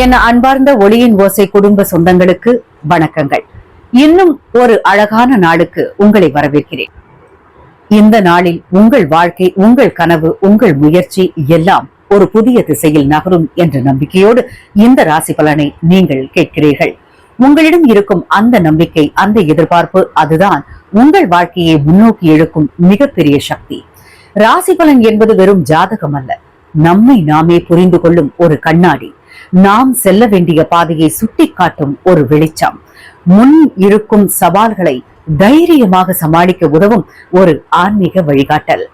என் அன்பார்ந்த ஒளியின் ஓசை குடும்ப சொந்தங்களுக்கு வணக்கங்கள். இன்னும் ஒரு அழகான நாளுக்கு உங்களை வரவேற்கிறேன். இந்த நாளில் உங்கள் வாழ்க்கை உங்கள் கனவு உங்கள் முயற்சி எல்லாம் ஒரு புதிய திசையில் நகரும் என்ற நம்பிக்கையோடு இந்த ராசி பலனை நீங்கள் கேட்கிறீர்கள். உங்களிடம் இருக்கும் அந்த நம்பிக்கை அந்த எதிர்பார்ப்பு அதுதான் உங்கள் வாழ்க்கையை முன்னோக்கி எழுக்கும் மிகப்பெரிய சக்தி. ராசி பலன் என்பது வெறும் ஜாதகம் அல்ல. நம்மை நாமே புரிந்து கொள்ளும் ஒரு கண்ணாடி. நாம் செல்ல வேண்டிய பாதையை சுட்டிக்காட்டும் ஒரு வெளிச்சம். முன் இருக்கும் சவால்களை தைரியமாக சமாளிக்க உதவும் ஒரு ஆன்மீக வழிகாட்டல்.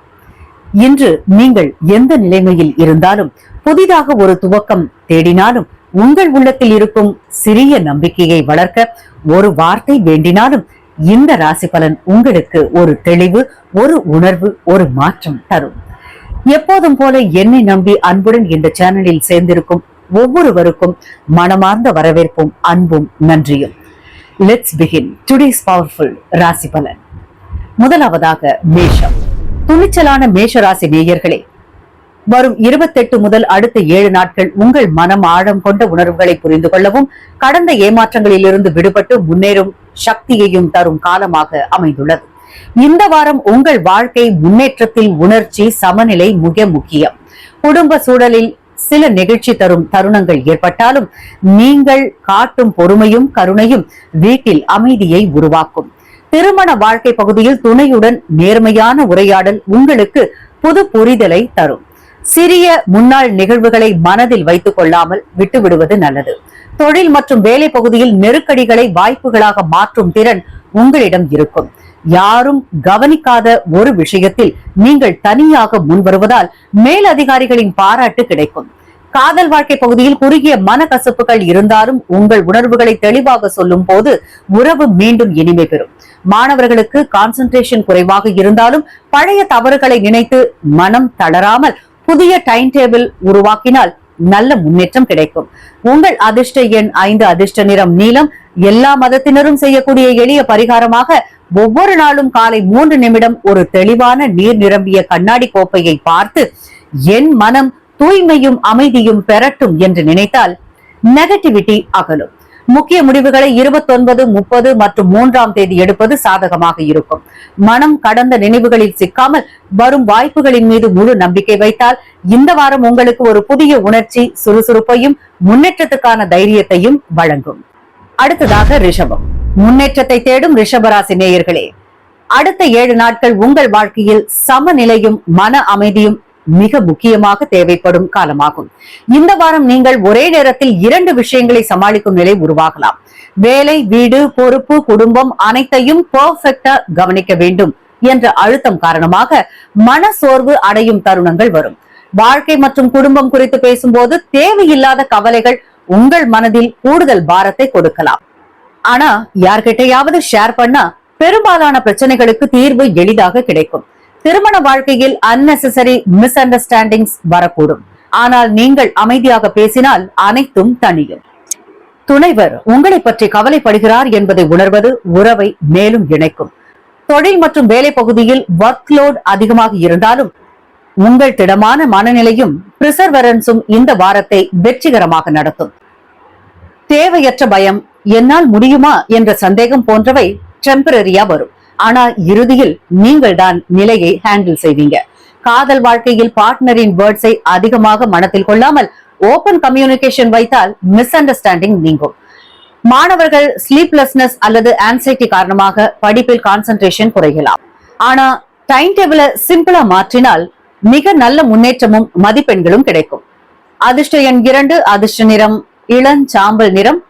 இன்று நீங்கள் எந்த நிலைமையில் இருந்தாலும் புதிதாக ஒரு துவக்கம் தேடினாலும் உங்கள் உள்ளத்தில் இருக்கும் சிறிய நம்பிக்கையை வளர்க்க ஒரு வார்த்தை வேண்டினாலும் இந்த ராசி பலன் உங்களுக்கு ஒரு தெளிவு ஒரு உணர்வு ஒரு மாற்றம் தரும். எப்போதும் போல என்னை நம்பி அன்புடன் இந்த சேனலில் சேர்ந்திருக்கும் ஒவ்வொருவருக்கும் மனமார்ந்த வரவேற்பும் அன்பும் நன்றியும். லெட்ஸ் பிகின் டுடேஸ் பவர்ஃபுல் ராசி பலன். முதலாவதாக மேஷம். துணிச்சலான மேஷ ராசி நேயர்களே வரும் இருபத்தெட்டு முதல் அடுத்த ஏழு நாட்கள் உங்கள் மனம் ஆழம் கொண்ட உணர்வுகளை புரிந்து கொள்ளவும் கடந்த ஏமாற்றங்களிலிருந்து விடுபட்டு முன்னேறும் சக்தியையும் தரும் காலமாக அமைந்துள்ளது. இந்த வாரம் உங்கள் வாழ்க்கை முன்னேற்றத்தில் உணர்ச்சி சமநிலை மிக முக்கியம். குடும்ப சூழலில் சில நெகிழ்ச்சி தரும் தருணங்கள் ஏற்பட்டாலும் நீங்கள் காட்டும் பொறுமையும் கருணையும் வீட்டில் அமைதியை உருவாக்கும். திருமண வாழ்க்கை பகுதியில் துணையுடன் நேர்மையான உரையாடல் உங்களுக்கு புது புரிதலை தரும். சிறிய முன்னாள் நிகழ்வுகளை மனதில் வைத்துக் கொள்ளாமல் விட்டுவிடுவது நல்லது. தொழில் மற்றும் வேலை பகுதியில் நெருக்கடிகளை வாய்ப்புகளாக மாற்றும் திறன் உங்களிடம் இருக்கும். யாரும் கவனிக்காத ஒரு விஷயத்தில் நீங்கள் தனியாக முன்வருவதால் மேல் அதிகாரிகளின் பாராட்டு கிடைக்கும். காதல் வாழ்க்கை பகுதியில் குறுகிய மனக்கசப்புகள் இருந்தாலும் உங்கள் உணர்வுகளை தெளிவாக சொல்லும் போது உறவு மீண்டும் இனிமை பெறும். மாணவர்களுக்கு கான்சென்ட்ரேஷன் குறைவாக இருந்தாலும் பழைய தவறுகளை நினைத்து மனம் தளராமல் புதிய டைம் டேபிள் உருவாக்கினால் நல்ல முன்னேற்றம் கிடைக்கும். உங்கள் அதிர்ஷ்ட எண் ஐந்து அதிர்ஷ்ட நிறம் நீளம் எல்லா மதத்தினரும் செய்யக்கூடிய எளிய பரிகாரமாக ஒவ்வொரு நாளும் காலை மூன்று நிமிடம் ஒரு தெளிவான நீர் நிரம்பிய கண்ணாடி கோப்பையை பார்த்து என் மனம் தூய்மையும் அமைதியும் பெறட்டும் என்று நினைத்தால் நெகட்டிவிட்டி அகலும். முக்கிய முடிவுகளை இருபத்தொன்பது முப்பது மற்றும் மூன்றாம் தேதி எடுப்பது சாதகமாக இருக்கும். மனம் கடந்த நினைவுகளில் சிக்காமல் வரும் வாய்ப்புகளின் மீது முழு நம்பிக்கை வைத்தால் இந்த வாரம் உங்களுக்கு ஒரு புதிய உணர்ச்சி சுறுசுறுப்பையும் முன்னேற்றத்துக்கான தைரியத்தையும் வழங்கும். அடுத்ததாக ரிஷபம். முன்னேற்றத்தை தேடும் ரிஷபராசி நேயர்களே அடுத்த ஏழு நாட்கள் உங்கள் வாழ்க்கையில் சமநிலையும் மன அமைதியும் மிக முக்கியமாக தேவைப்படும் காலமாகும். இந்த வாரம் நீங்கள் ஒரே நேரத்தில் இரண்டு விஷயங்களை சமாளிக்கும் நிலை உருவாகலாம். வேலை வீடு பொறுப்பு குடும்பம் அனைத்தையும் பர்ஃபெக்டா கவனிக்க வேண்டும் என்ற அழுத்தம் காரணமாக மன சோர்வு அடையும் தருணங்கள் வரும். வாழ்க்கை மற்றும் குடும்பம் குறித்து பேசும்போது தேவையில்லாத கவலைகள் உங்கள் மனதில் கூடுதல் பாரத்தை கொடுக்கலாம். ஆனா யார்கிட்டையாவது ஷேர் பண்ணா பெரும்பாலான பிரச்சனைகளுக்கு தீர்வு எளிதாக கிடைக்கும். திருமண வாழ்க்கையில் unnecessary மிஸ் அண்டர்ஸ்டாண்டிங்ஸ் வரக்கூடும். ஆனால் நீங்கள் அமைதியாக பேசினால் அனைத்தும் தனியும் துணைவர் உங்களை பற்றி கவலைப்படுகிறார் என்பதை உணர்வது உறவை மேலும் இணைக்கும். தொழில் மற்றும் வேலை பகுதியில் ஒர்க் லோட் அதிகமாக இருந்தாலும் உங்கள் திடமான மனநிலையும் பிரிசர்வரன்ஸும் இந்த வாரத்தை வெற்றிகரமாக நடத்தும். தேவையற்ற பயம் என்னால் முடியுமா என்ற சந்தேகம் போன்றவை டெம்பரரியா வரும். ஆனால் இறுதியில் நீங்கள் தான் நிலையை ஹேண்டில் செய்வீங்க. காதல் வாழ்க்கையில் பார்ட்னரின் வேர்ட்ஸை அதிகமாக மனத்தில் கொள்ளாமல் ஓபன் கம்யூனிகேஷன் வைத்தால் மிஸ் அண்டர்ஸ்டாண்டிங் நீங்கும். மாணவர்கள் ஸ்லீப்லெஸ்னஸ் அல்லது ஆன்சைட்டி காரணமாக படிப்பில் கான்சென்ட்ரேஷன் குறையலாம். ஆனா டைம் டேபிள சிம்பிளா மாற்றினால் மிக நல்ல முன்னேற்றமும் மதிப்பெண்களும் கிடைக்கும். அதிர்ஷ்ட எண் இரண்டு அதிர்ஷ்ட நிறம் இளஞ்சாம்பல் நிறம்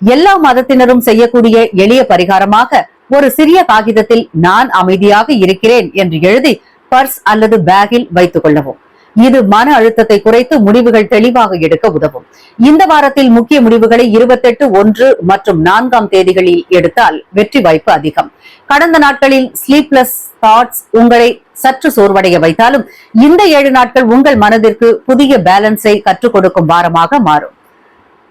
எல்லா மதத்தினரும் செய்யக்கூடிய எளிய பரிகாரமாக ஒரு சிறிய காகிதத்தில் நான் அமைதியாக இருக்கிறேன் என்று எழுதி பர்ஸ் அல்லது பேக்கில் வைத்துக் கொள்ளவும். இது மன அழுத்தத்தை குறைத்து முடிவுகள் தெளிவாக எடுக்க உதவும். இந்த வாரத்தில் முக்கிய முடிவுகளை இருபத்தெட்டு ஒன்று மற்றும் நான்காம் தேதிகளில் எடுத்தால் வெற்றி வாய்ப்பு அதிகம். கடந்த நாட்களில் ஸ்லீப்லெஸ் தாட்ஸ் உங்களை சற்று சோர்வடைய வைத்தாலும் இந்த ஏழு நாட்கள் உங்கள் மனதிற்கு புதிய பேலன்ஸை கற்றுக் கொடுக்கும் வாரமாக மாறும்.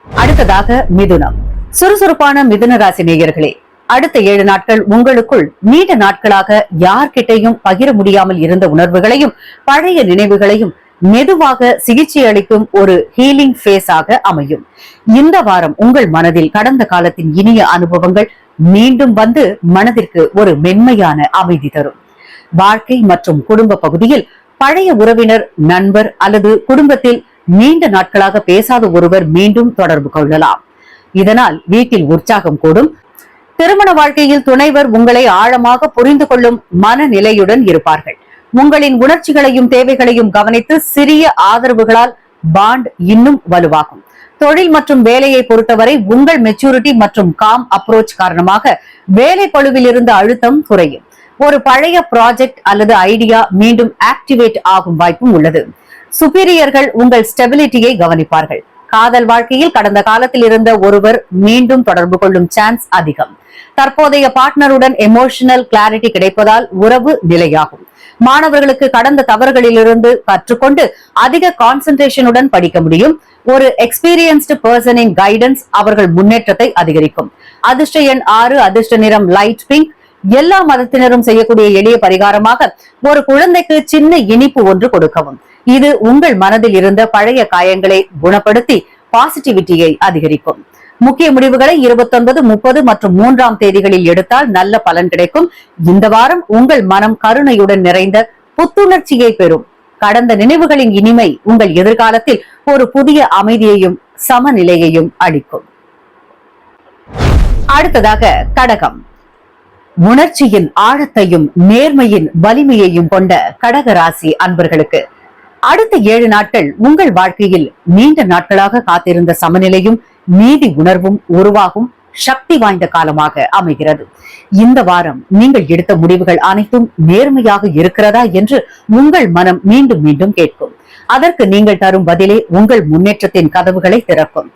அடுத்ததாக மிதுனம். சுறுசுறுப்பான மிதுன ராசி நேயர்களே அடுத்த ஏழு நாட்கள் உங்களுக்குள் நீண்ட நாட்களாக யார்கிட்டையும் பகிர முடியாமல் இருந்த உணர்வுகளையும் பழைய நினைவுகளையும் மெதுவாக சிகிச்சை அளிக்கும் ஒரு ஹீலிங் ஃபேஸ் ஆக அமையும். இந்த வாரம் உங்கள் மனதில் கடந்த காலத்தின் இனிய அனுபவங்கள் மீண்டும் வந்து மனதிற்கு ஒரு மென்மையான அமைதி தரும். வாழ்க்கை மற்றும் குடும்ப பகுதியில் பழைய உறவினர் நண்பர் அல்லது குடும்பத்தில் நீண்ட நாட்களாக பேசாத ஒருவர் மீண்டும் தொடர்பு கொள்ளலாம். இதனால் வீட்டில் உற்சாகம் கூடும். திருமண வாழ்க்கையில் துணைவர் உங்களை ஆழமாக புரிந்து கொள்ளும் மனநிலையுடன் இருப்பார்கள். உங்களின் உணர்ச்சிகளையும் தேவைகளையும் கவனித்து சிறிய ஆதரவுகளால் பாண்ட் இன்னும் வலுவாகும். தொழில் மற்றும் வேலையை பொறுத்தவரை உங்கள் மெச்சூரிட்டி மற்றும் காம் அப்ரோச் காரணமாக வேலை பழுவில் இருந்த அழுத்தம் குறையும். ஒரு பழைய ப்ராஜெக்ட் அல்லது ஐடியா மீண்டும் ஆக்டிவேட் ஆகும் வாய்ப்பும் உள்ளது. சுப்பீரியர்கள் உங்கள் ஸ்டெபிலிட்டியை கவனிப்பார்கள். காதல் வாழ்க்கையில் கடந்த காலத்தில் இருந்த ஒருவர் மீண்டும் தொடர்பு கொள்ளும் சான்ஸ் அதிகம். தற்போதைய பார்ட்னருடன் எமோஷனல் கிளாரிட்டி கிடைப்பதால் உறவு நிலையாகும். மாணவர்களுக்கு கடந்த தவறுகளிலிருந்து கற்றுக்கொண்டு அதிக கான்சென்ட்ரேஷனுடன் படிக்க முடியும். ஒரு எக்ஸ்பீரியன்ஸ்டு பர்சனின் கைடன்ஸ் அவர்கள் முன்னேற்றத்தை அதிகரிக்கும். அதிர்ஷ்ட எண் ஆறு அதிர்ஷ்ட நிறம் லைட் பிங்க் எல்லா மதத்தினரும் செய்யக்கூடிய எளிய பரிகாரமாக ஒரு குழந்தைக்கு சின்ன இனிப்பு ஒன்று கொடுக்கவும். இது உங்கள் மனதில் இருந்த பழைய காயங்களை குணப்படுத்தி பாசிட்டிவிட்டியை அதிகரிக்கும். முக்கிய முடிவுகளை இருபத்தொன்பது முப்பது மற்றும் மூன்றாம் தேதிகளில் எடுத்தால் நல்ல பலன் கிடைக்கும். இந்த வாரம் உங்கள் மனம் கருணையுடன் நிறைந்த புத்துணர்ச்சியை பெறும். கடந்த நினைவுகளின் இனிமை உங்கள் எதிர்காலத்தில் ஒரு புதிய அமைதியையும் சமநிலையையும் அளிக்கும். அடுத்ததாக கடகம். உணர்ச்சியின் ஆழத்தையும் நேர்மையின் வலிமையையும் கொண்ட கடக ராசி அன்பர்களுக்கு. அடுத்த ஏழு நாட்கள் உங்கள் வாழ்க்கையில் நீண்ட நாட்களாக காத்திருந்த சமநிலையும் நீதி உணர்வும் உருவாகும் சக்தி வாய்ந்த காலமாக அமைகிறது. இந்த வாரம் நீங்கள் எடுத்த முடிவுகள் அனைத்தும் நேர்மையாக இருக்கிறதா என்று உங்கள் மனம் மீண்டும் மீண்டும் கேட்கும். அதற்கு நீங்கள் தரும் பதிலே உங்கள் முன்னேற்றத்தின் கதவுகளை திறக்கும்.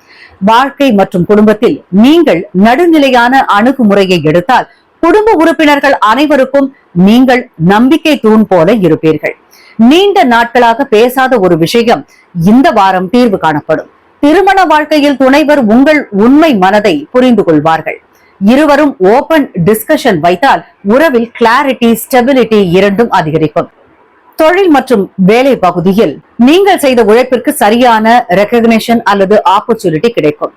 வாழ்க்கை மற்றும் குடும்பத்தில் நீங்கள் நடுநிலையான அணுகுமுறையை எடுத்தால் குடும்ப உறுப்பினர்கள் அனைவருக்கும் நீங்கள் நம்பிக்கை தூண் போல இருப்பீர்கள். நீண்ட நாட்களாக பேசாத ஒரு விஷயம் இந்த வாரம் தீர்வு காணப்படும். திருமண வாழ்க்கையில் துணைவர் உங்கள் உண்மை மனதை புரிந்து கொள்வார்கள். இருவரும் ஓபன் டிஸ்கஷன் வைத்தால் உறவில் கிளாரிட்டி ஸ்டெபிலிட்டி இரண்டும் அதிகரிக்கும். தொழில் மற்றும் வேலை பகுதியில் நீங்கள் செய்த உழைப்பிற்கு சரியான ரெக்கக்னேஷன் அல்லது ஆப்பர்ச்சுனிட்டி கிடைக்கும்.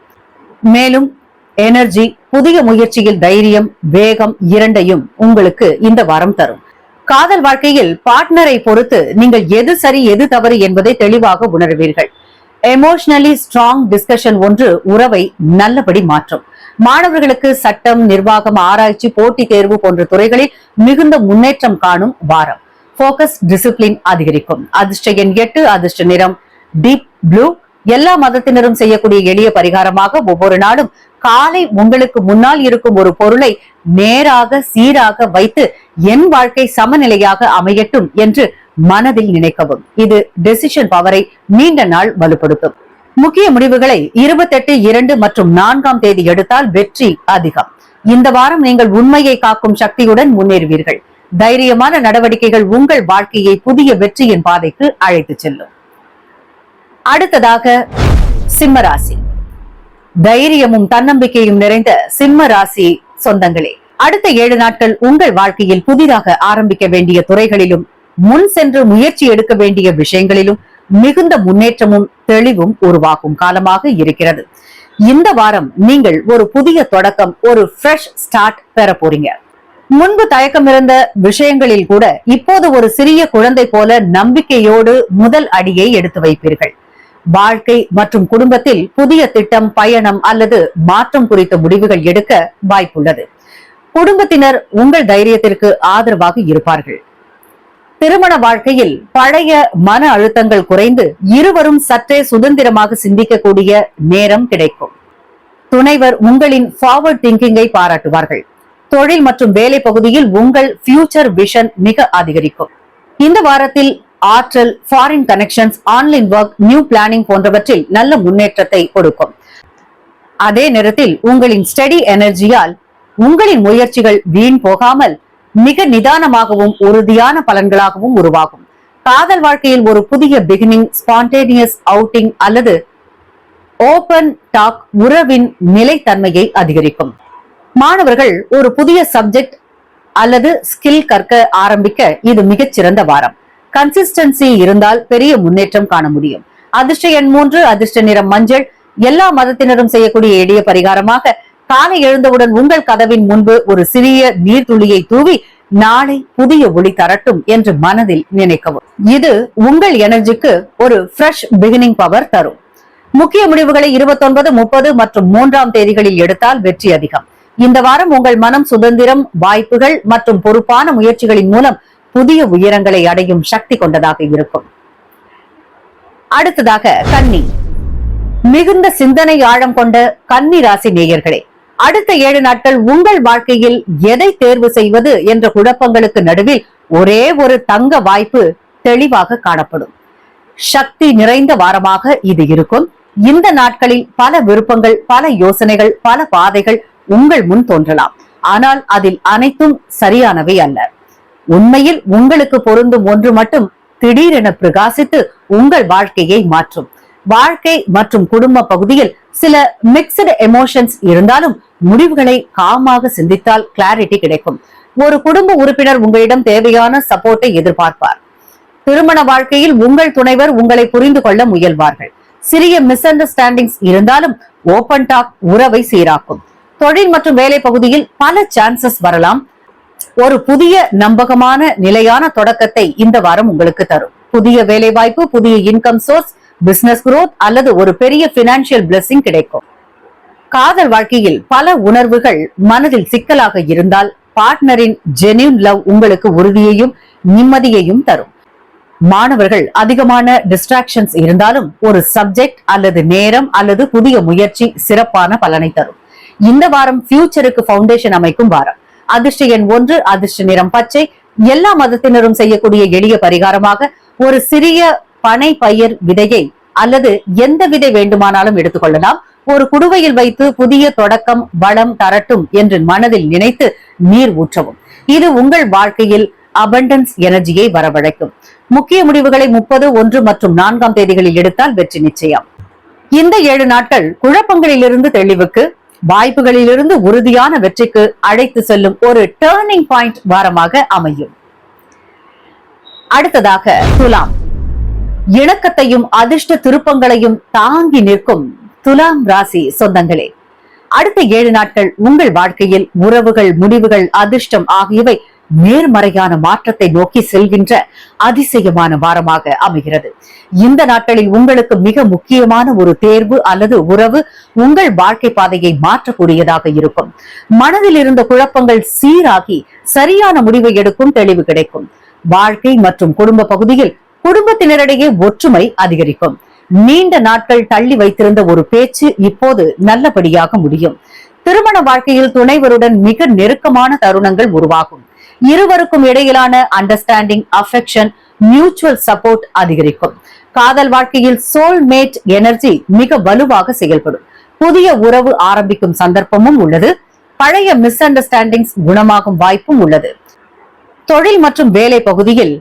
மேலும் எனர்ஜி புதிய முயற்சியில் தைரியம் வேகம் இரண்டையும் உங்களுக்கு இந்த வாரம் தரும். காதல் வாழ்க்கையில் பார்ட்னரை பொறுத்து நீங்கள் எது சரி எது தவறு என்பதை தெளிவாக உணர்வீர்கள். எமோஷனலி ஸ்ட்ராங் டிஸ்கஷன் ஒன்று உறவை நல்லபடி மாற்றும். மாணவர்களுக்கு சட்டம் நிர்வாகம் ஆராய்ச்சி போட்டித் தேர்வு போன்ற துறைகளில் மிகுந்த முன்னேற்றம் காணும் வாரம். போக்கஸ் டிசிப்ளின் அதிகரிக்கும். அதிர்ஷ்ட எண் எட்டு அதிர்ஷ்ட நிறம் டீப் ப்ளூ எல்லா மதத்தினரும் செய்யக்கூடிய எளிய பரிகாரமாக ஒவ்வொரு நாளும் காலை உங்களுக்கு முன்னால் இருக்கும் ஒரு பொருளை நேராக சீராக வைத்து என் வாழ்க்கை சமநிலையாக அமையட்டும் என்று மனதில் நினைக்கவும். இது டெசிஷன் பவரை நீண்ட நாள் வலுப்படுத்தும். முக்கிய முடிவுகளை இருபத்தெட்டு இரண்டு மற்றும் நான்காம் தேதி எடுத்தால் வெற்றி அதிகம். இந்த வாரம் நீங்கள் உண்மையை காக்கும் சக்தியுடன் முன்னேறுவீர்கள். தைரியமான நடவடிக்கைகள் உங்கள் வாழ்க்கையை புதிய வெற்றியின் பாதைக்கு அழைத்து செல்லும். அடுத்ததாக சிம்மராசி தைரியமும் தன்னம்பிக்கையும் நிறைந்த சிம்ம ராசி சொந்தங்களே அடுத்த ஏழு நாட்கள் உங்கள் வாழ்க்கையில் புதிதாக ஆரம்பிக்க வேண்டிய துறைகளிலும் முன் சென்று முயற்சி எடுக்க வேண்டிய விஷயங்களிலும் மிகுந்த முன்னேற்றமும் தெளிவும் உருவாகும் காலமாக இருக்கிறது. இந்த வாரம் நீங்கள் ஒரு புதிய தொடக்கம் ஒரு ஃப்ரெஷ் ஸ்டார்ட் பெற போறீங்க. முன்பு தயக்கம் இருந்த விஷயங்களில் கூட இப்போது ஒரு சிறிய குழந்தை போல நம்பிக்கையோடு முதல் அடியை எடுத்து வைப்பீர்கள். வாழ்க்கை மற்றும் குடும்பத்தில் புதிய திட்டம் பயணம் அல்லது மாற்றம் குறித்த முடிவுகள் எடுக்க வாய்ப்புள்ளது. குடும்பத்தினர் உங்கள் தைரியத்திற்கு ஆதரவாக இருப்பார்கள். திருமண வாழ்க்கையில் பழைய மன அழுத்தங்கள் குறைந்து இருவரும் சற்றே சுதந்திரமாக சிந்திக்கக்கூடிய நேரம் கிடைக்கும். துணைவர் உங்களின் ஃபார்வர்ட் திங்கிங்கை பாராட்டுவார்கள். தொழில் மற்றும் வேலை பகுதியில் உங்கள் ஃபியூச்சர் விஷன் மிக அதிகரிக்கும். இந்த வாரத்தில் ஆற்றல் foreign connections online work new planning போன்றவற்றில் நல்ல முன்னேற்றத்தை கொடுக்கும். அதே நேரத்தில் உங்களின் ஸ்டடி எனர்ஜியால் உங்களின் முயற்சிகள் வீண் போகாமல் மிக நிதானமாகவும் உறுதியான பலன்களாகவும் உருவாகும். காதல் வாழ்க்கையில் ஒரு புதிய பிகினிங் ஸ்பான்டேனியஸ் அவுட்டிங் அல்லது ஓபன் டாக் உறவின் நிலைத்தன்மையை அதிகரிக்கும். மாணவர்கள் ஒரு புதிய சப்ஜெக்ட் அல்லது ஸ்கில் கற்க ஆரம்பிக்க இது மிகச்சிறந்த வாரம். கன்சிஸ்டன்சி இருந்தால் பெரிய முன்னேற்றம் காண முடியும். அதிர்ஷ்ட எண் மூன்று அதிர்ஷ்ட நிறம் மஞ்சள். எல்லா மதத்தினரும் செய்யக்கூடிய எளிய பரிகாரமாக காலை எழுந்தவுடன் உங்கள் கதவின் முன்பு ஒரு சிறிய நீர்த்துளியை தூவி நாளை புதிய ஒளி தரட்டும் என்று மனதில் நினைக்கவும். இது உங்கள் எனர்ஜிக்கு ஒரு ஃப்ரெஷ் பிகினிங் பவர் தரும். முக்கிய முடிவுகளை இருபத்தொன்பது முப்பது மற்றும் மூன்றாம் தேதிகளில் எடுத்தால் வெற்றி அதிகம். இந்த வாரம் உங்கள் மனம் சுதந்திரம் வாய்ப்புகள் மற்றும் பொறுப்பான முயற்சிகளின் மூலம் புதிய உயரங்களை அடையும் சக்தி கொண்டதாக இருக்கும். அடுத்ததாக கன்னி. மிகுந்த சிந்தனை ஆழம் கொண்ட கன்னி ராசி நேயர்களே அடுத்த ஏழு நாட்கள் உங்கள் வாழ்க்கையில் எதை தேர்வு செய்வது என்ற குழப்பங்களுக்கு நடுவில் ஒரே ஒரு தங்க வாய்ப்பு தெளிவாக காணப்படும். சக்தி நிறைந்த வாரமாக இது இருக்கும். இந்த நாட்களில் பல விருப்பங்கள் பல யோசனைகள் பல பாதைகள் உங்கள் முன் தோன்றலாம். ஆனால் அதில் அனைத்தும் சரியானவை அல்ல. உண்மையில் உங்களுக்கு பொருந்தும் ஒன்று மட்டும் திடீரென பிரகாசித்து உங்கள் வாழ்க்கையை மாற்றும். வாழ்க்கை மற்றும் குடும்ப பகுதியில் சில மிக்சடு எமோஷன்ஸ் இருந்தாலும் முடிவுகளை காமாக சிந்தித்தால் கிளாரிட்டி கிடைக்கும். ஒரு குடும்ப உறுப்பினர் உங்களிடம் தேவையான சப்போர்ட்டை எதிர்பார்ப்பார். திருமண வாழ்க்கையில் உங்கள் துணைவர் உங்களை புரிந்து கொள்ள முயல்வார்கள். சிறிய மிஸ் அண்டர்ஸ்டாண்டிங்ஸ் இருந்தாலும் ஓபன் டாக் உறவை சீராக்கும். தொழில் மற்றும் வேலை பகுதியில் பல சான்சஸ் வரலாம். ஒரு புதிய நம்பகமான நிலையான தொடக்கத்தை இந்த வாரம் உங்களுக்கு தரும். புதிய வேலை வாய்ப்பு புதிய இன்கம் சோர்ஸ் பிசினஸ் குரோத் அல்லது ஒரு பெரிய பினான்சியல் blessing கிடைக்கும். காதல் வாழ்க்கையில் பல உணர்வுகள் மனதில் சிக்கலாக இருந்தால் பார்ட்னரின் ஜெனியூன் லவ் உங்களுக்கு உறுதியையும் நிம்மதியையும் தரும். மாணவர்கள் அதிகமான டிஸ்ட்ராக்ஷன்ஸ் இருந்தாலும் ஒரு சப்ஜெக்ட் அல்லது நேரம் அல்லது புதிய முயற்சி சிறப்பான பலனை தரும். இந்த வாரம் ஃபியூச்சருக்கு பவுண்டேஷன் அமைக்கும் வாரம். அதிர்ஷ்ட எண் ஒன்று அதிர்ஷ்ட நிறம் பச்சை. எல்லா மதத்தினரும் செய்யக்கூடிய எளிய பரிகாரமாக ஒரு சிறிய பனை பயிர் விதையை அல்லது எந்த விதை வேண்டுமானாலும் எடுத்துக்கொள்ளலாம். ஒரு குடுவையில் வைத்து புதிய தொடக்கம் வளம் தரட்டும் என்று மனதில் நினைத்து நீர் ஊற்றவும். இது உங்கள் வாழ்க்கையில் அபண்டன்ஸ் எனர்ஜியை வரவழைக்கும். முக்கிய முடிவுகளை முப்பது ஒன்று மற்றும் நான்காம் தேதிகளில் எடுத்தால் வெற்றி நிச்சயம். இந்த ஏழு நாட்கள் குழப்பங்களிலிருந்து தெளிவுக்கு வாய்ப்புகளிலிருந்து உறுதியான வெற்றிக்கு அழைத்து செல்லும் ஒரு டேர்னிங் பாயிண்ட் வாரமாக அமையும். அடுத்ததாக துலாம். இணக்கத்தையும் அதிர்ஷ்ட திருப்பங்களையும் தாங்கி நிற்கும் துலாம் ராசி சொந்தங்களே. அடுத்த ஏழு நாட்கள் உங்கள் வாழ்க்கையில் உறவுகள் முடிவுகள் அதிர்ஷ்டம் ஆகியவை நேர்மறையான மாற்றத்தை நோக்கி செல்கின்ற அதிசயமான வாரமாக அமைகிறது. இந்த நாட்களில் உங்களுக்கு மிக முக்கியமான ஒரு தேர்வு அல்லது உறவு உங்கள் வாழ்க்கை பாதையை மாற்றக்கூடியதாக இருக்கும். மனதில் இருந்த குழப்பங்கள் சீராகி சரியான முடிவை எடுக்கும் தெளிவு கிடைக்கும். வாழ்க்கை மற்றும் குடும்ப பகுதியில் குடும்பத்தினரிடையே ஒற்றுமை அதிகரிக்கும். நீண்ட நாட்கள் தள்ளி வைத்திருந்த ஒரு பேச்சு இப்போது நல்லபடியாக முடியும். திருமண வாழ்க்கையில் துணைவருடன் மிக நெருக்கமான தருணங்கள் உருவாகும். இருவருக்கும் இடையிலான அண்டர்ஸ்டாண்டிங் அஃபெக்ஷன் மியூச்சுவல் சப்போர்ட் அதிகரிக்கும். காதல் வாழ்க்கையில் சோல்மேட் எனர்ஜி மிக வலுவாக செயல்படும். புதிய உறவு ஆரம்பிக்கும் சந்தர்ப்பமும் உள்ளது. பழைய மிஸ் அண்டர்ஸ்டாண்டிங்ஸ் குணமாகும் வாய்ப்பும் உள்ளது. தொழில் மற்றும் வேலை பகுதியில்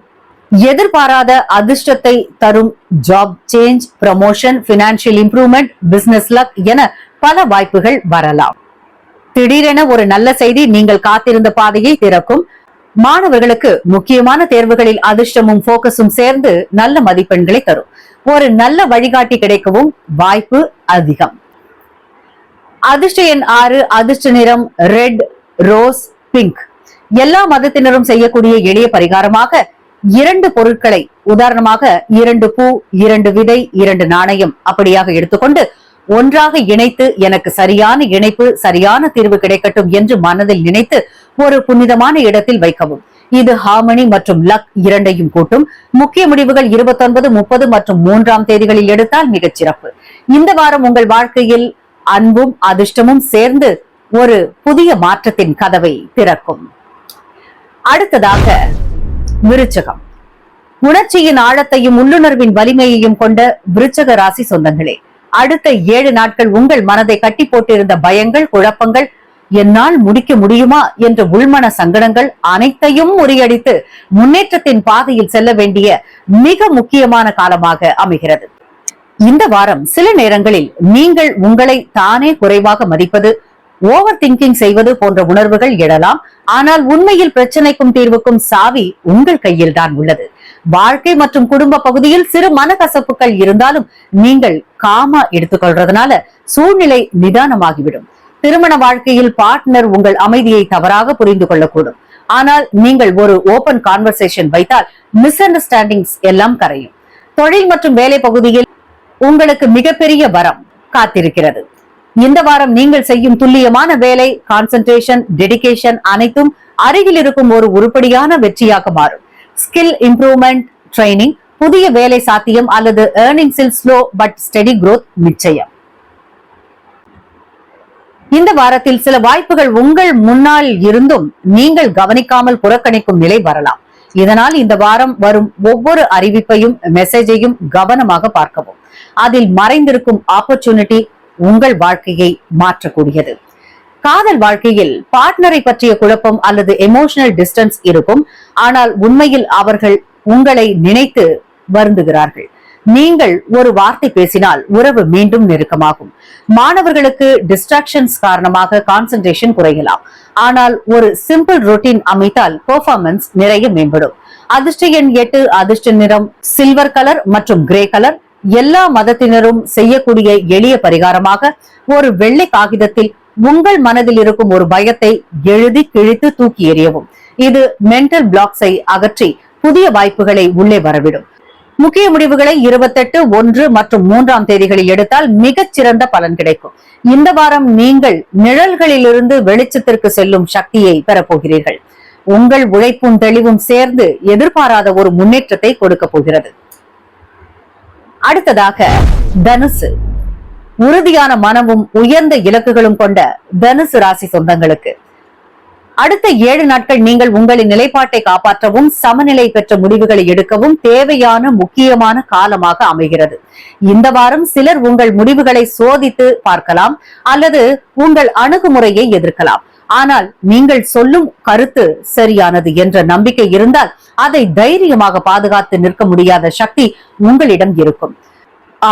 எதிர்பாராத அதிர்ஷ்டத்தை தரும் job change promotion financial improvement business luck என பல வாய்ப்புகள் வரலாம். திடீரென ஒரு நல்ல செய்தி நீங்கள் காத்திருந்த பாதையை திறக்கும். மாணவர்களுக்கு முக்கியமான தேர்வுகளில் அதிர்ஷ்டமும் போக்கஸும் சேர்ந்து நல்ல மதிப்பெண்களை தரும். ஒரு நல்ல வழிகாட்டி கிடைக்கவும் வாய்ப்பு அதிகம். அதிர்ஷ்ட எண் ஆறு அதிர்ஷ்ட நிறம் ரெட் ரோஸ் பிங்க் எல்லா மதத்தினரும் செய்யக்கூடிய எளிய பரிகாரமாக இரண்டு பொருட்களை உதாரணமாக இரண்டு பூ இரண்டு விதை இரண்டு நாணயம் அப்படியாக எடுத்துக்கொண்டு ஒன்றாக இணைத்து எனக்கு சரியான இணைப்பு சரியான தீர்வு கிடைக்கட்டும் என்று மனதில் நினைத்து ஒரு புனிதமான இடத்தில் வைக்கவும். இது ஹார்மனி மற்றும் லக் இரண்டையும் கூட்டும். முக்கிய முடிவுகள் இருபத்தொன்பது முப்பது மற்றும் மூன்றாம் தேதிகளில் எடுத்தால் மிகச் சிறப்பு. இந்த வாரம் உங்கள் வாழ்க்கையில் அன்பும் அதிர்ஷ்டமும் சேர்ந்து ஒரு புதிய மாற்றத்தின் கதவை திறக்கும். அடுத்ததாக விருச்சகம். உணர்ச்சியின் ஆழத்தையும் உள்ளுணர்வின் வலிமையையும் கொண்ட விருச்சக ராசி சொந்தங்களே அடுத்த ஏழு நாட்கள் உங்கள் மனதை கட்டி போட்டிருந்த பயங்கள் குழப்பங்கள் என்னால் முடிக்க முடியுமா என்ற உள்மன சங்கடங்கள் அனைத்தையும் முறியடித்து முன்னேற்றத்தின் பாதையில் செல்ல வேண்டிய மிக முக்கியமான காலமாக அமைகிறது. இந்த வாரம் சில நேரங்களில் நீங்கள் உங்களை தானே குறைவாக மதிப்பது ஓவர் திங்கிங் செய்வது போன்ற உணர்வுகள் எழலாம். ஆனால் உண்மையில் பிரச்சனைக்கும் தீர்வுக்கும் சாவி உங்கள் கையில் தான் உள்ளது. வாழ்க்கை மற்றும் குடும்ப பகுதியில் சிறு மனக்கசப்புகள் இருந்தாலும் நீங்கள் காமா எடுத்துக்கொள்றதுனால சூழ்நிலை நிதானமாகிவிடும். திருமண வாழ்க்கையில் பார்ட்னர் உங்கள் அமைதியை தவறாக புரிந்து கொள்ளக்கூடும். ஆனால் நீங்கள் ஒரு ஓபன் கான்வர்சேஷன் வைத்தால் மிஸ் அண்டர்ஸ்டாண்டிங்ஸ் எல்லாம் கரையும். தொழில் மற்றும் வேலை பகுதியில் உங்களுக்கு மிகப்பெரிய வரம் காத்திருக்கிறது. இந்த வாரம் நீங்கள் செய்யும் துல்லியமான வேலை கான்சென்ட்ரேஷன் டெடிகேஷன் அனைத்தும் அருகில் இருக்கும் ஒரு உருப்படியான வெற்றியாக மாறும். ஸ்கில் இம்ப்ரூவ்மெண்ட் ட்ரைனிங் புதிய வேலை சாத்தியம் அல்லது ஏர்னிங்ஸில் ஸ்லோ பட் ஸ்டெடி குரோத் நிச்சயம். இந்த வாரத்தில் சில வாய்ப்புகள் உங்கள் முன்னால் இருந்தும் நீங்கள் கவனிக்காமல் புறக்கணிக்கும் நிலை வரலாம். இதனால் இந்த வாரம் வரும் ஒவ்வொரு அறிவிப்பையும் மெசேஜையும் கவனமாக பார்க்கவும். அதில் மறைந்திருக்கும் ஆப்பர்ச்சுனிட்டி உங்கள் வாழ்க்கையை மாற்றக்கூடியது. காதல் வாழ்க்கையில் பார்ட்னரை பற்றிய குழப்பம் அல்லது எமோஷனல் டிஸ்டன்ஸ் இருக்கும். ஆனால் உண்மையில் அவர்கள் உங்களை நினைத்து வருந்துகிறார்கள். நீங்கள் ஒரு வார்த்தை பேசினால் உறவு மீண்டும் நெருக்கமாகும். மாணவர்களுக்கு டிஸ்ட்ராக்ஷன்ஸ் காரணமாக கான்சென்ட்ரேஷன் குறையலாம். ஆனால் ஒரு சிம்பிள் ரொட்டீன் அமைத்தால் பெர்ஃபார்மன்ஸ் நிறைய மேம்படும். அதிர்ஷ்ட எண் எட்டு அதிர்ஷ்ட நிறம் சில்வர் கலர் மற்றும் கிரே கலர் எல்லா மதத்தினரும் செய்யக்கூடிய எளிய பரிகாரமாக ஒரு வெள்ளை காகிதத்தில் உங்கள் மனதில் இருக்கும் ஒரு பயத்தை எழுதி கிழித்து தூக்கி எறியவும். இது மென்டல் பிளாக்ஸை அகற்றி புதிய வாய்ப்புகளை உள்ளே வரவிடும். முக்கிய முடிவுகளை இருபத்தெட்டு ஒன்று மற்றும் மூன்றாம் தேதிகளில் எடுத்தால் மிகச் சிறந்த பலன் கிடைக்கும். இந்த வாரம் நீங்கள் நிழல்களிலிருந்து வெளிச்சத்திற்கு செல்லும் சக்தியை பெறப்போகிறீர்கள் உங்கள் உழைப்பும் தெளிவும் சேர்ந்து எதிர்பாராத ஒரு முன்னேற்றத்தை கொடுக்க போகிறது. அடுத்ததாக தனுசு. உறுதியான மனமும் உயர்ந்த இலக்குகளும் கொண்ட தனுசு ராசி சொந்தங்களுக்கு. அடுத்த ஏழு நாட்கள் நீங்கள் உங்களின் நிலைப்பாட்டை காப்பாற்றவும் சமநிலை பெற்ற முடிவுகளை எடுக்கவும் தேவையான முக்கியமான காலமாக அமைகிறது. இந்த வாரம் சிலர் உங்கள் முடிவுகளை சோதித்து பார்க்கலாம் அல்லது உங்கள் அணுகுமுறையை எதிர்க்கலாம். ஆனால் நீங்கள் சொல்லும் கருத்து சரியானது என்ற நம்பிக்கை இருந்தால் அதை தைரியமாக பாதுகாத்து நிற்க முடியாத சக்தி உங்களிடம் இருக்கும்.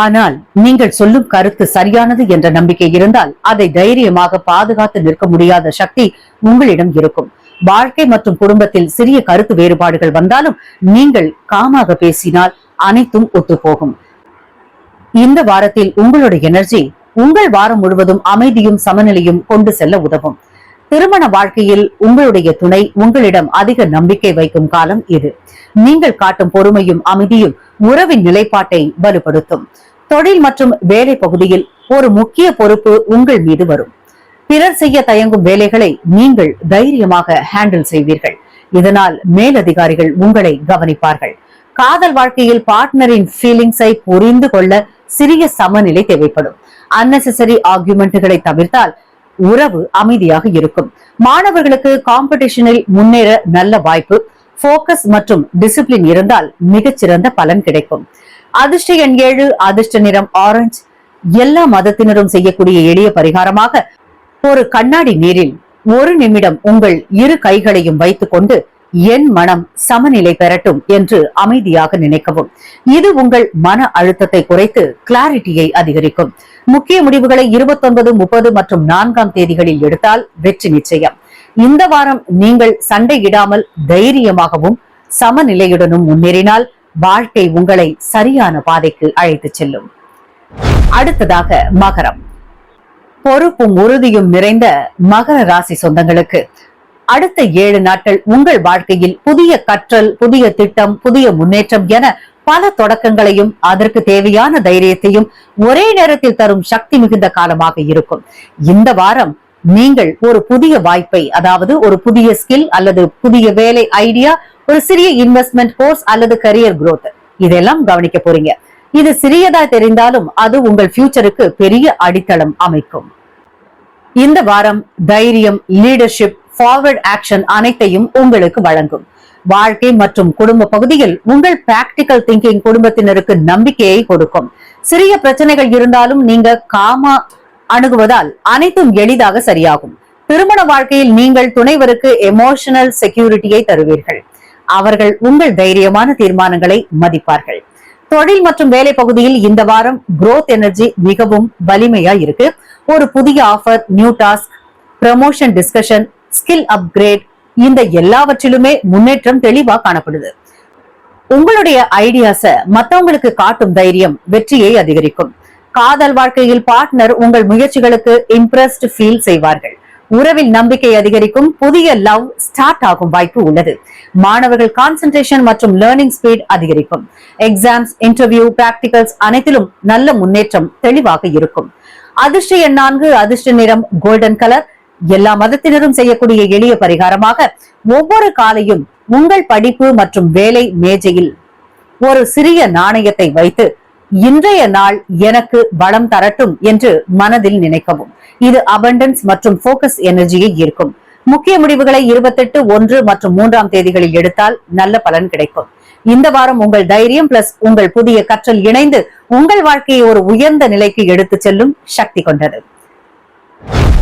ஆனால் நீங்கள் சொல்லும் கருத்து சரியானது என்ற நம்பிக்கை இருந்தால் அதை தைரியமாக பாதுகாத்து நிற்க முடியாத சக்தி உங்களிடம் இருக்கும். வாழ்க்கை மற்றும் குடும்பத்தில் சிறிய கருத்து வேறுபாடுகள் வந்தாலும் நீங்கள் காமாக பேசினால் அனைத்தும் ஒத்துப்போகும். இந்த வாரத்தில் உங்களுடைய எனர்ஜி உங்கள் வாரம் முழுவதும் அமைதியும் சமநிலையும் கொண்டு செல்ல உதவும். திருமண வாழ்க்கையில் உங்களுடைய துணை உங்களிடம் அதிக நம்பிக்கை வைக்கும் காலம் இது. நீங்கள் காட்டும் பொறுமையும் அமைதியும் உறவின் நிலைப்பாட்டை வலுப்படுத்தும். தொழில் மற்றும் வேலை பகுதியில் ஒரு முக்கிய பொறுப்பு உங்கள் மீது வரும். பிறர் செய்ய தயங்கும் வேலைகளை நீங்கள் தைரியமாக ஹேண்டில் செய்வீர்கள். இதனால் மேலதிகாரிகள் உங்களை கவனிப்பார்கள். காதல் வாழ்க்கையில் பார்ட்னரின் ஃபீலிங்ஸை புரிந்து கொள்ள சிறிய சமநிலை தேவைப்படும். அன்னெசரி ஆர்குமெண்ட்டுகளை தவிர்த்தால் உறவு அமைதியாக இருக்கும். மாணவர்களுக்கு காம்படிஷனில் முன்னேற நல்ல வாய்ப்பு போக்கஸ் மற்றும் டிசிப்ளின் இருந்தால் மிகச்சிறந்த பலன் கிடைக்கும். அதிர்ஷ்ட எண் ஏழு அதிர்ஷ்ட நிறம் ஆரஞ்சு எல்லா மதத்தினரும் செய்யக்கூடிய எளிய பரிகாரமாக ஒரு கண்ணாடி நீரில் ஒரு நிமிடம் உங்கள் இரு கைகளையும் வைத்துக்கொண்டு என் மனம் சமநிலை பெறட்டும் என்று அமைதியாக நினைக்கவும். இது உங்கள் மன அழுத்தத்தை குறைத்து கிளாரிட்டியை அதிகரிக்கும். முக்கிய முடிவுகளை இருபத்தொன்பது முப்பது மற்றும் நான்காம் தேதிகளில் எடுத்தால் வெற்றி நிச்சயம். இந்த வாரம் நீங்கள் சண்டையிடாமல் தைரியமாகவும் சமநிலையுடனும் முன்னேறினால் வாழ்க்கை உங்களை சரியான பாதைக்கு அழைத்துச் செல்லும். அடுத்ததாக மகரம். பொறுப்பும் உறுதியும் நிறைந்த மகர ராசி சொந்தங்களுக்கு அடுத்த ஏழு நாட்கள் உங்கள் வாழ்க்கையில் புதிய கற்றல் புதிய திட்டம் புதிய முன்னேற்றம் என பல தொடக்கங்களையும் அதற்கு தேவையான தைரியத்தையும் ஒரே நேரத்தில் தரும் சக்தி மிகுந்த காலமாக இருக்கும். இந்த வாரம் நீங்கள் ஒரு புதிய வாய்ப்பை அதாவது ஒரு புதிய ஸ்கில் அல்லது புதிய வேலை ஐடியா ஒரு சிறிய இன்வெஸ்ட்மெண்ட் கோர்ஸ் அல்லது கரியர் குரோத் இதெல்லாம் கவனிக்க போறீங்க. இது சிறியதா தெரிந்தாலும் அது உங்கள் ஃபியூச்சருக்கு பெரிய அடித்தளம் அமைக்கும். இந்த வாரம் தைரியம் லீடர்ஷிப் ஃபார்வர்ட் ஆக்ஷன் அனைத்தையும் உங்களுக்கு வழங்கும். வாழ்க்கை மற்றும் குடும்ப பகுதியில் உங்கள் பிராக்டிக்கல் திங்கிங் குடும்பத்தினருக்கு நம்பிக்கையை கொடுக்கும். சிறிய பிரச்சனைகள் இருந்தாலும் நீங்க காமா அணுகுவதால் அனைத்தும் எளிதாக சரியாகும். திருமண வாழ்க்கையில் நீங்கள் துணைவருக்கு எமோஷனல் செக்யூரிட்டியை தருவீர்கள். அவர்கள் உங்கள் தைரியமான தீர்மானங்களை மதிப்பார்கள். தொழில் மற்றும் வேலை பகுதியில் இந்த வாரம் குரோத் எனர்ஜி மிகவும் வலிமையா இருக்கு. ஒரு புதிய offer new task promotion discussion skill upgrade இந்த எல்லாவற்றிலுமே முன்னேற்றம் தெளிவா காணப்படுது. உங்களுடைய ஐடியாஸ மத்தவங்களுக்கு காட்டும் தைரியம் வெற்றியை அதிகரிக்கும். காதல் வாழ்க்கையில் பார்ட்னர் உங்கள் முயற்சிகளுக்கு இம்ப்ரெஸ்ட் ஃபீல் செய்வார்கள். உறவில் நம்பிக்கை அதிகரிக்கும் புதிய லவ் ஸ்டார்ட் ஆகும் வாய்ப்பு உள்ளது. மாணவர்கள் கான்சென்ட்ரேஷன் மற்றும் லேர்னிங் ஸ்பீட் அதிகரிக்கும். எக்ஸாம்ஸ் இன்டர்வியூ பிராக்டிகல்ஸ் அனைத்திலும் நல்ல முன்னேற்றம் தெளிவாக இருக்கும். அதிர்ஷ்ட எண் நான்கு அதிர்ஷ்ட நிறம் கோல்டன் கலர் எல்லா மதத்தினரும் செய்யக்கூடிய எளிய பரிகாரமாக ஒவ்வொரு காலையும் உங்கள் படிப்பு மற்றும் வேலை மேஜையில் ஒரு சிறிய நாணயத்தை வைத்து இன்றைய நாள் எனக்கு பலம் தரட்டும் என்று மனதில் நினைக்கவும். இது அபண்டன்ஸ் மற்றும் போக்கஸ் எனர்ஜியை ஈர்க்கும். முக்கிய முடிவுகளை இருபத்தெட்டு ஒன்று மற்றும் மூன்றாம் தேதிகளில் எடுத்தால் நல்ல பலன் கிடைக்கும். இந்த வாரம் உங்கள் தைரியம் பிளஸ் உங்கள் புதிய கற்றல் இணைந்து உங்கள் வாழ்க்கையை ஒரு உயர்ந்த நிலைக்கு எடுத்துச் செல்லும் சக்தி கொண்டது.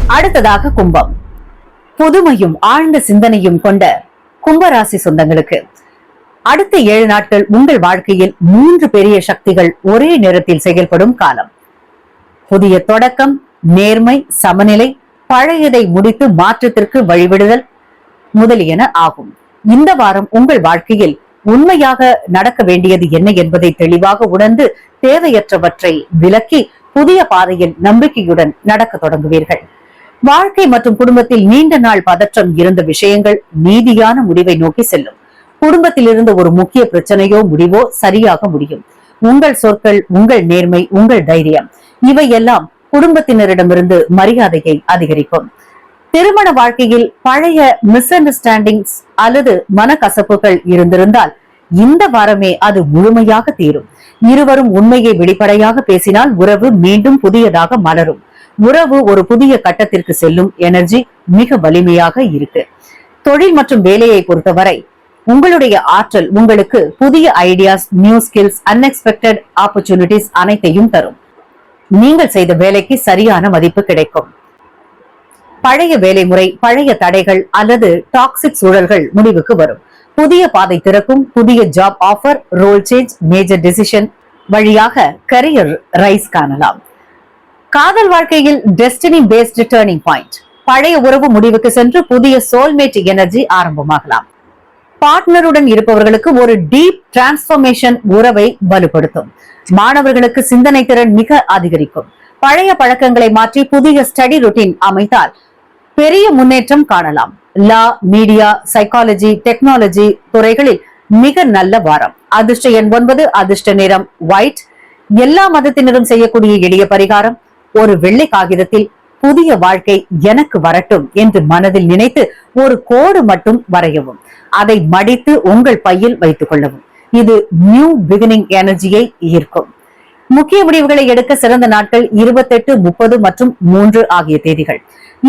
அடுத்ததாக கும்பம். புதுமையும் ஆழ்ந்த சிந்தனையும் கொண்ட கும்பராசி சொந்தங்களுக்கு. அடுத்த ஏழு நாட்கள் உங்கள் வாழ்க்கையில் மூன்று பெரிய சக்திகள் ஒரே நேரத்தில் செயல்படும் காலம். புதிய தொடக்கம் நேர்மை சமநிலை பழையதை முடித்து மாற்றத்திற்கு வழிவிடுதல் முதலியன ஆகும். இந்த வாரம் உங்கள் வாழ்க்கையில் உண்மையாக நடக்க வேண்டியது என்ன என்பதை தெளிவாக உணர்ந்து தேவையற்றவற்றை விலக்கி புதிய பாதையில் நம்பிக்கையுடன் நடக்க தொடங்குவீர்கள். வாழ்க்கை மற்றும் குடும்பத்தில் நீண்ட நாள் பதற்றம் இருந்த விஷயங்கள் நீதியான முடிவை நோக்கி செல்லும். குடும்பத்தில் இருந்த ஒரு முக்கிய பிரச்சனையோ முடிவோ சரியாக முடியும். உங்கள் சொற்கள் உங்கள் நேர்மை உங்கள் தைரியம் இவையெல்லாம் குடும்பத்தினரிடமிருந்து மரியாதையை அதிகரிக்கும். திருமண வாழ்க்கையில் பழைய மிஸ் அண்டர்ஸ்டாண்டிங்ஸ் அல்லது மனக்கசப்புகள் இருந்திருந்தால் இந்த வாரமே அது முழுமையாக தீரும். இருவரும் உண்மையை வெளிப்படையாக பேசினால் உறவு மீண்டும் புதியதாக மலரும். உறவு ஒரு புதிய கட்டத்திற்கு செல்லும் எனர்ஜி மிக வலிமையாக இருக்கு. தொழில் மற்றும் வேலையை பொறுத்தவரை உங்களுடைய ஆற்றல் உங்களுக்கு புதிய ideas new skills unexpected opportunities அனைத்தையும் தரும். நீங்கள் செய்த வேலைக்கு சரியான மதிப்பு கிடைக்கும். பழைய வேலை முறை பழைய தடைகள் அல்லது டாக்ஸிக் சூழல்கள் முடிவுக்கு வரும். புதிய பாதை திறக்கும் புதிய job offer role change major decision வழியாக கரியர் ரைஸ் காணலாம். காதல் வாழ்க்கையில் டெஸ்டினி பேஸ்டு டேர்னிங் பாயிண்ட் பழைய உறவு முடிவுக்கு சென்று புதிய சோல்மேட் எனர்ஜி ஆரம்பமாகலாம். பார்ட்னருடன் இருப்பவர்களுக்கு ஒரு டீப் டிரான்ஸ்பர்மேஷன் உறவை வலுப்படுத்தும். மாணவர்களுக்கு சிந்தனை திறன் மிக அதிகரிக்கும். பழைய பழக்கங்களை மாற்றி புதிய ஸ்டடி ருட்டீன் அமைத்தால் பெரிய முன்னேற்றம் காணலாம். லா மீடியா சைக்காலஜி டெக்னாலஜி துறைகளில் மிக நல்ல வாரம். அதிர்ஷ்ட எண் ஒன்பது அதிர்ஷ்ட நிறம் ஒயிட் எல்லா மதத்தினரும் செய்யக்கூடிய எளிய பரிகாரம் ஒரு வெள்ளை காகிதத்தில் புதிய வாழ்க்கை எனக்கு வரட்டும் என்று மனதில் நினைத்து ஒரு கோடு மட்டும் வரையவும். அதை மடித்து உங்கள் பையில் வைத்துக் கொள்ளவும். இது நியூ பிகினிங் எனர்ஜியை ஈர்க்கும். முக்கிய முடிவுகளை எடுக்க சிறந்த நாட்கள் இருபத்தெட்டு முப்பது மற்றும் மூன்று ஆகிய தேதிகள்.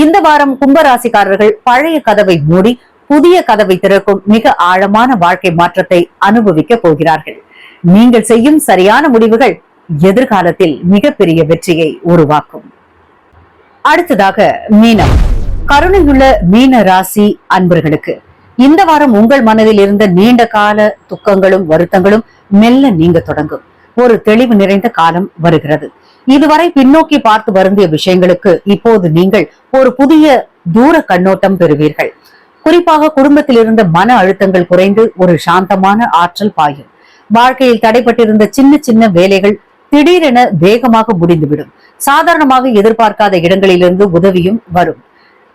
இந்த வாரம் கும்பராசிக்காரர்கள் பழைய கதவை மூடி புதிய கதவை திறக்கும் மிக ஆழமான வாழ்க்கை மாற்றத்தை அனுபவிக்க போகிறார்கள். நீங்கள் செய்யும் சரியான முடிவுகள் எதிர்காலத்தில் மிகப்பெரிய வெற்றியை உருவாக்கும். அடுத்ததாக மீனம். கருணையுள்ள மீன ராசி அன்பர்களுக்கு இந்த வாரம் உங்கள் மனதில் இருந்த நீண்ட கால துக்கங்களும் வருத்தங்களும் மெல்ல நீங்க தொடங்கும். ஒரு தெளிவு நிறைந்த காலம் வருகிறது. இதுவரை பின்னோக்கி பார்த்து வருந்திய விஷயங்களுக்கு இப்போது நீங்கள் ஒரு புதிய தூர கண்ணோட்டம் பெறுவீர்கள். குறிப்பாக குடும்பத்தில் இருந்த மன அழுத்தங்கள் குறைந்து ஒரு சாந்தமான ஆற்றல் பாயும். வாழ்க்கையில் தடைப்பட்டிருந்த சின்ன சின்ன வேலைகள் திடீரென வேகமாக முடிந்துவிடும். சாதாரணமாக எதிர்பார்க்காத இடங்களிலிருந்து உதவியும் வரும்.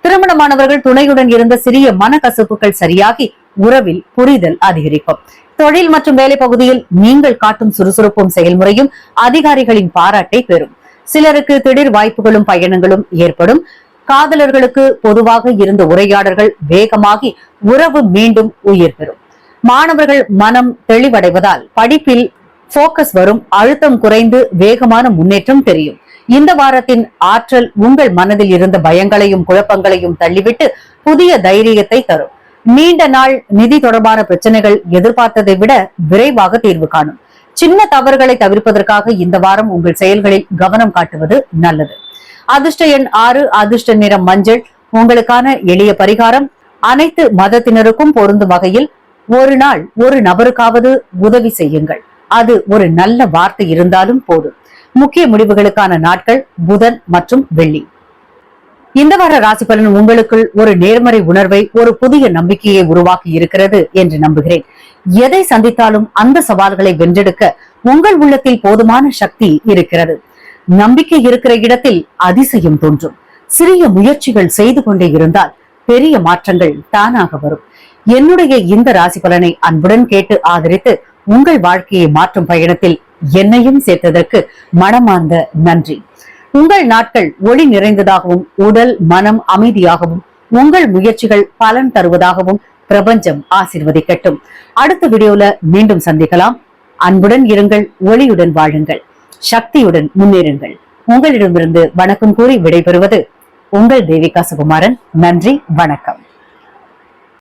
திருமணமானவர்கள் துணையுடன் இருந்த சிறிய மனக்கசப்புகள் சரியாகி உறவில் புரிதல் அதிகரிக்கும். தொழில் மற்றும் வேலை பகுதியில் நீங்கள் காட்டும் சுறுசுறுப்பும் செயல்முறையும் அதிகாரிகளின் பாராட்டை பெறும். சிலருக்கு திடீர் வாய்ப்புகளும் பயணங்களும் ஏற்படும். காதலர்களுக்கு பொதுவாக இருந்த உரையாடல்கள் வேகமாகி உறவு மீண்டும் உயிர் பெறும். மாணவர்கள் மனம் தெளிவடைவதால் படிப்பில் போக்கஸ் வரும் அழுத்தம் குறைந்து வேகமான முன்னேற்றம் தெரியும். இந்த வாரத்தின் ஆற்றல் உங்கள் மனதில் இருந்த பயங்களையும் குழப்பங்களையும் தள்ளிவிட்டு புதிய தைரியத்தை தரும். நீண்ட நாள் நிதி தொடர்பான பிரச்சனைகள் எதிர்பார்த்ததை விட விரைவாக தீர்வு காணும். சின்ன தவறுகளை தவிர்ப்பதற்காக இந்த வாரம் உங்கள் செயல்களில் கவனம் காட்டுவது நல்லது. அதிர்ஷ்ட எண் ஆறு அதிர்ஷ்ட நிறம் மஞ்சள். உங்களுக்கான எளிய பரிகாரம் அனைத்து மதத்தினருக்கும் பொருந்தும் வகையில் ஒரு நாள் ஒரு நபருக்காவது உதவி செய்யுங்கள். அது ஒரு நல்ல வார்த்தை இருந்தாலும் போதும். முக்கிய முடிவுகளுக்கான நாட்கள் புதன் மற்றும் வெள்ளி. இந்த வார ராசி பலன் உங்களுக்குள் ஒரு நேர்மறை உணர்வை ஒரு புதிய நம்பிக்கையை உருவாக்கி இருக்கிறது என்று நம்புகிறேன். எதை சந்தித்தாலும் அந்த சவால்களை வென்றெடுக்க உங்கள் உள்ளத்தில் போதுமான சக்தி இருக்கிறது. நம்பிக்கை இருக்கிற இடத்தில் அதிசயம் தோன்றும். சிறிய முயற்சிகள் செய்து கொண்டே இருந்தால் பெரிய மாற்றங்கள் தானாக வரும். என்னுடைய இந்த ராசி பலனை அன்புடன் கேட்டு ஆதரித்து உங்கள் வாழ்க்கையை மாற்றும் பயணத்தில் என்னையும் சேர்த்ததற்கு மனமார்ந்த நன்றி. உங்கள் நாட்கள் ஒளி நிறைந்ததாகவும் உடல் மனம் அமைதியாகவும் உங்கள் முயற்சிகள் பலன் தருவதாகவும் பிரபஞ்சம் ஆசிர்வதிக்கட்டும். அடுத்த வீடியோல மீண்டும் சந்திக்கலாம். அன்புடன் இருங்கள் ஒளியுடன் வாழுங்கள் சக்தியுடன் முன்னேறுங்கள். உங்களிடமிருந்து வணக்கம் கூறி விடைபெறுவது உங்கள் தேவிகா சுகுமாரன். நன்றி வணக்கம்.